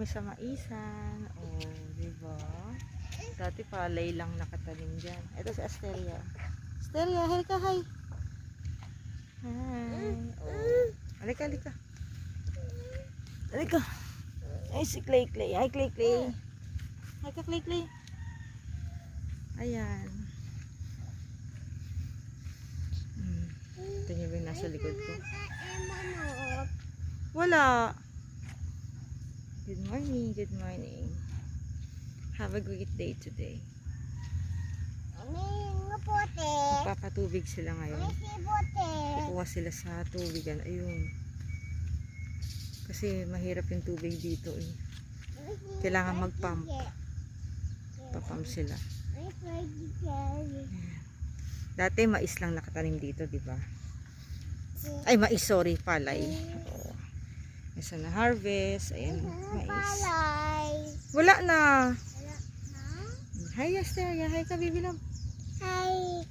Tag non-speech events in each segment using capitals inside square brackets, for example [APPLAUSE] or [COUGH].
kami sa Maisan. Oh, di ba? Dati palay lang nakatanim dyan. Ito si Asteria. Asteria, hi ka, hi. Hi. Oh. Halika, halika. Halika. Ay, si Clay Clay. Hi, Clay Clay. Hi ka, Clay Clay. Ayan. Hmm. Ito niyo ba yung nasa likod ko? Wala. Good morning, good morning. Have a great day today. Magpapatubig sila ngayon. Kukuha sila sa tubigan. Ayun. Kasi mahirap yung tubig dito eh. Kailangan mag-pump. Papump sila. Dati mais lang nakatanim dito, di ba? Ay, mais, sorry, palay. Oo. Isa na harvest. Ayan, mais. Wala na. Hi, Asteria. Hi ka, baby love. Putek.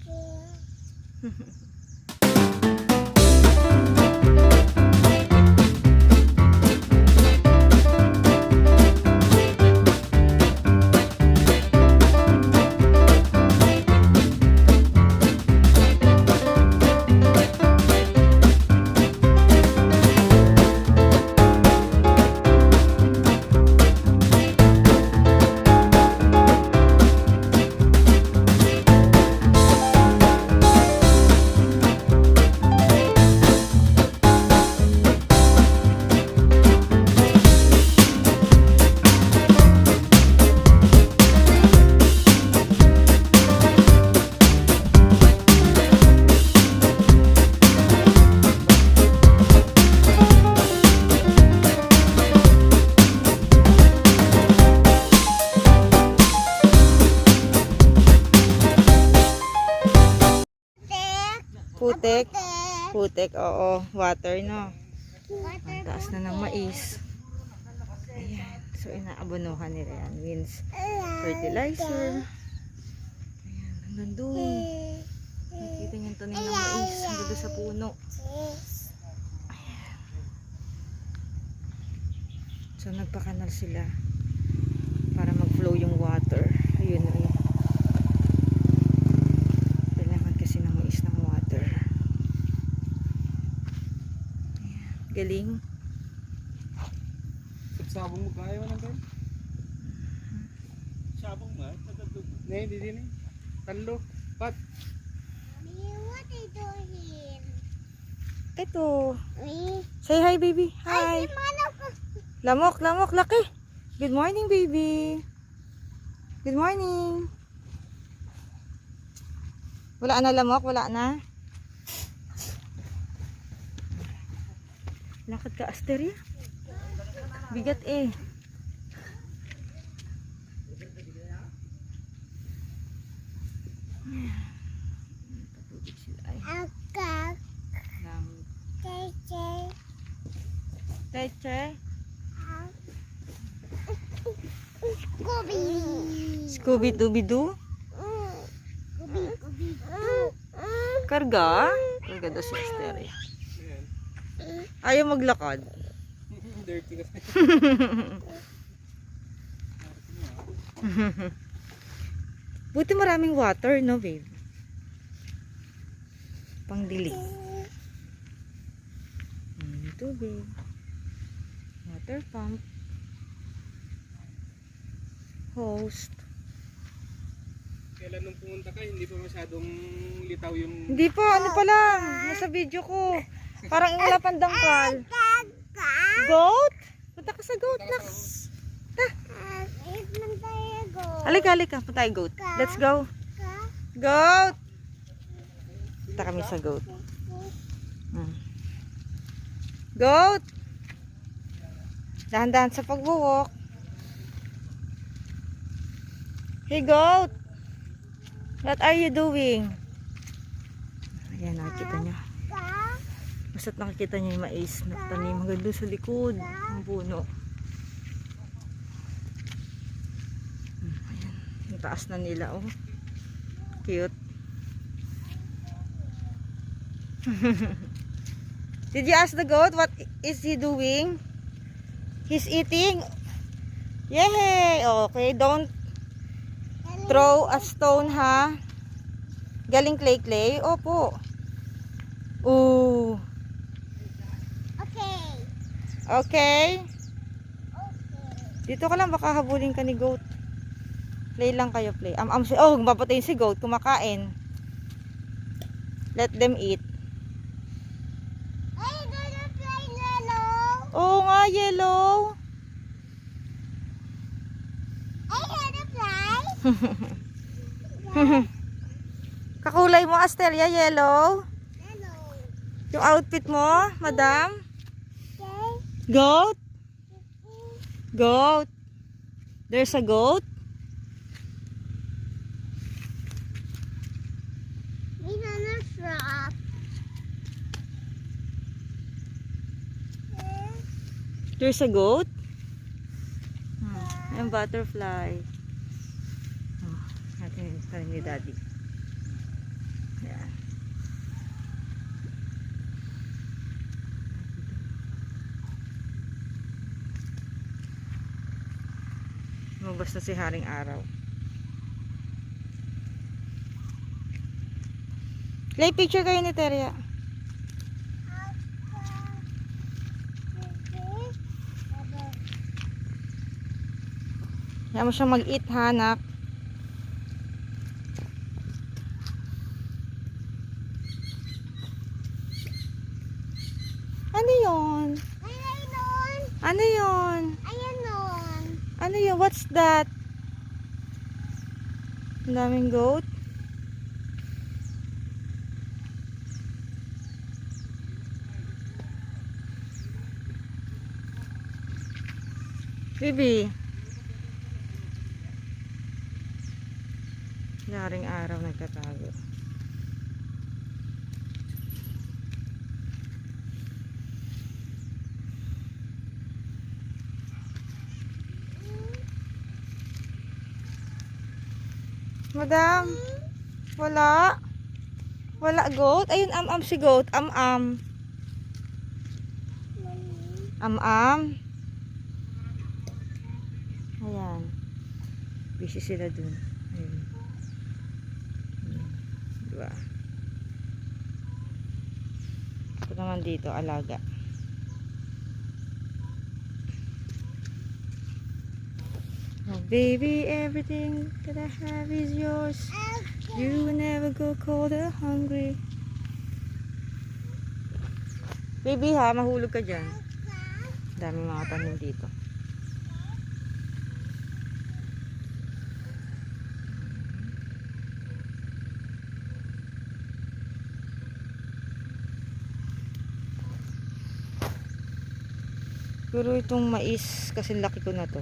Putek, oo. Water, no? Ang taas na ng mais. Ayan. So, inaabonohan nila yan. Means fertilizer. Ayan. Hanggang doon. Nakikita niyo yung tanim ng mais. Hanggang sa puno. So, nagpakanal sila para mag-flow yung water. Ayun rin. Kailangan kasi ng mais ng water. Ayan. Galing. Sabong mo kaya mo lang Sabong nga? Nee, di din eh. Talo. Pat. Ito. Say hi, baby. Hi. Lamok, lamok, laki. Good morning, baby. Good morning. Wala na lamok, wala na. Lakad ka, Asteria. Bigat eh. Patubig sila ay. Lamok. Teche. Scooby-Dooby-Doo. Karga? Karga daw si Asteria. Ayaw maglakad. [LAUGHS] Dirty kasi. [LAUGHS] Buti maraming water, no, babe? Pangdilig. Yung tubig. Water pump. Host. Kailan nung pumunta ka, hindi pa masyadong litaw yung... Hindi po, ano pa lang. Nasa video ko. Parang wala pang dangkal. Goat? Punta ka sa goat, Nax. Halika, halika. Punta tayo goat. Let's go. Goat! Punta kami sa goat. Hmm. Goat! Dahan-dahan sa pagbuwok. Hey, goat! What are you doing? Ayan, nakikita niya. Basta't nakikita niya yung mais na tanim hanggang doon sa likod ng puno. Ayan, yung taas na nila, oh. Cute. [LAUGHS] Did you ask the goat what is he doing? He's eating. Yay! Okay, don't throw a stone ha. Galing clay clay. Opo. Ooh. Okay. Dito ka lang baka habulin ka ni goat. Play lang kayo, play. Am si Oh, mapatayin si goat kumakain. Let them eat. Are you gonna play yellow? Oo nga, yellow. Are you gonna play? [LAUGHS] Kakulay mo, Astelia, yellow. Yellow. Yung outfit mo, madam. Goat? Goat. There's a goat. We gonna frog. There's a goat. Hmm. And butterfly. Oh, natin yung ni daddy. Ayan. Lumabas na si Haring Araw. Play picture kayo ni Teria. Kaya mo siya mag-eat ha. Ano yon? Ayan nun. Ano yon? Ayan nun. Ano yun? What's that? Daming goat. Bibi. Yaring araw nagtatago. Madam, wala. Wala goat. Ayun, am-am si goat. Am-am. Am-am. Ayan. Busy sila dun. Hmm. Diba? Ito naman dito, alaga. Oh, baby, everything that I have is yours. You will never go cold or hungry. Baby ha, mahulog ka dyan. Dami mga tanim dito. Pero itong mais, kasi laki ko na to.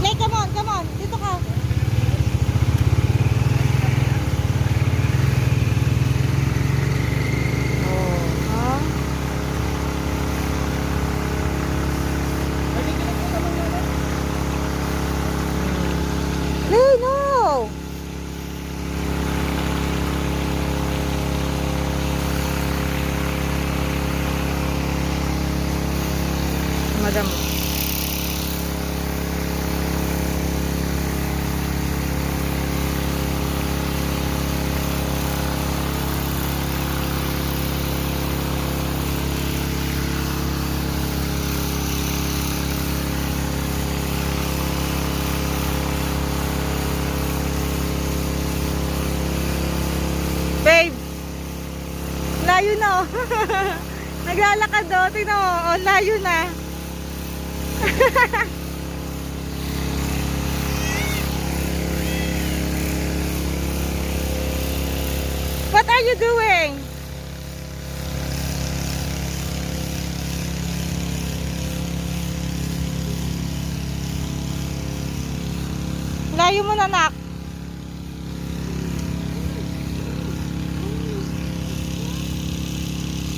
Clay, come on, come on. Dito ka. [LAUGHS] Naglalakad oh. Tingnan mo, oh, layo na. [LAUGHS] What are you doing? Layo mo na, nak.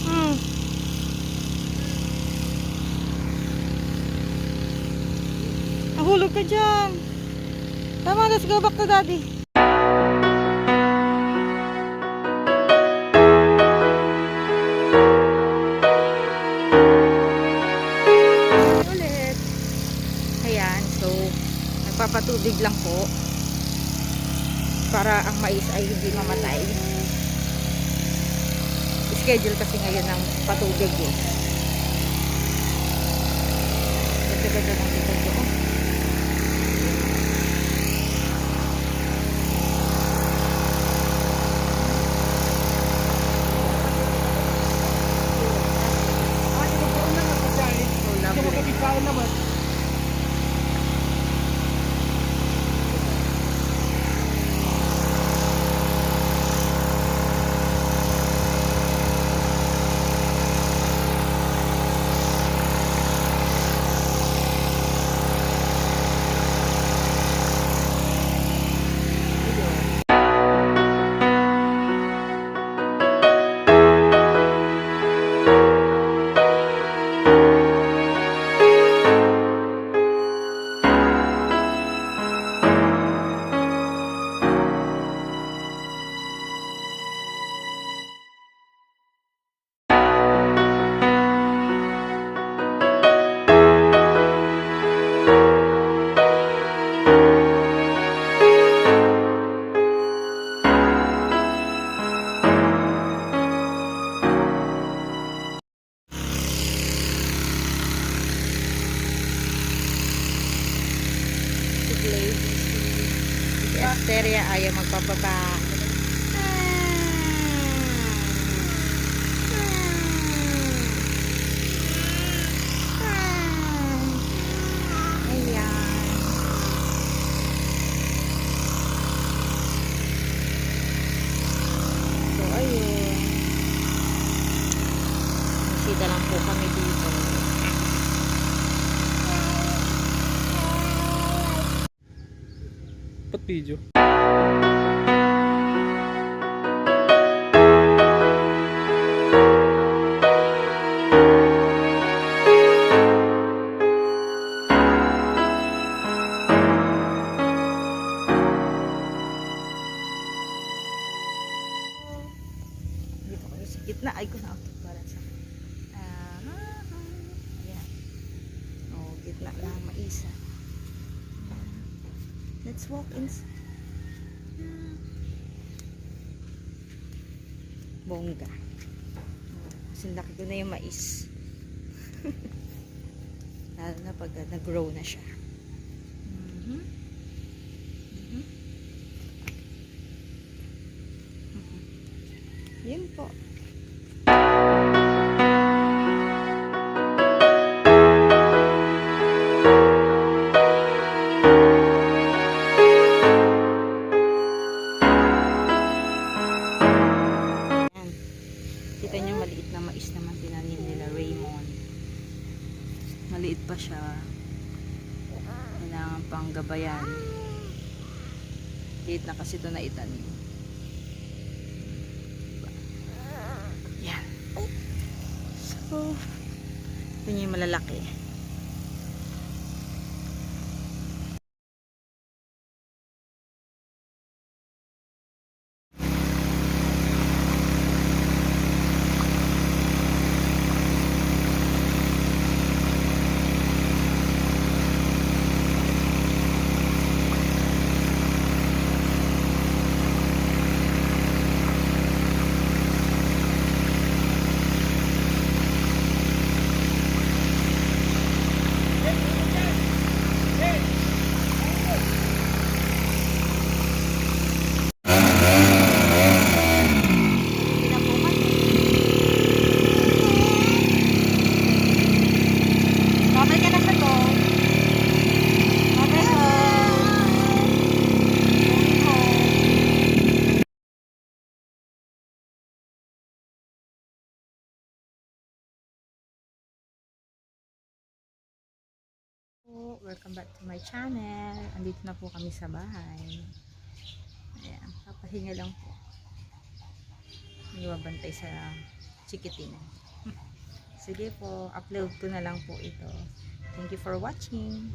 Hmm. Nahulog ka dyan. Tama, let's go back to daddy. Nagpapatubig lang po para ang mais ay hindi mamatay. Schedule kasi ngayon ng patubig eh. Ganda-ganda ng dito ko. Si Asteria ayaw magpapaba. Ayan. So, ayun. Lang po kami dito. Ba't video? Gitna. Ay, ko na ako para sa... Ah, ayan. Oh, gitna ng maisa. Let's walk inside. Bongga. Kasi laki ko na yung mais. [LAUGHS] Lalo na pag uh, nag-grow na siya. Ito na itanim. Yan. So, ito yung malalaki. Po. Welcome back to my channel. Andito na po kami sa bahay. Ayan, papahinga lang po. May babantay sa chikiting. [LAUGHS] Sige po, upload ko na lang po ito. Thank you for watching.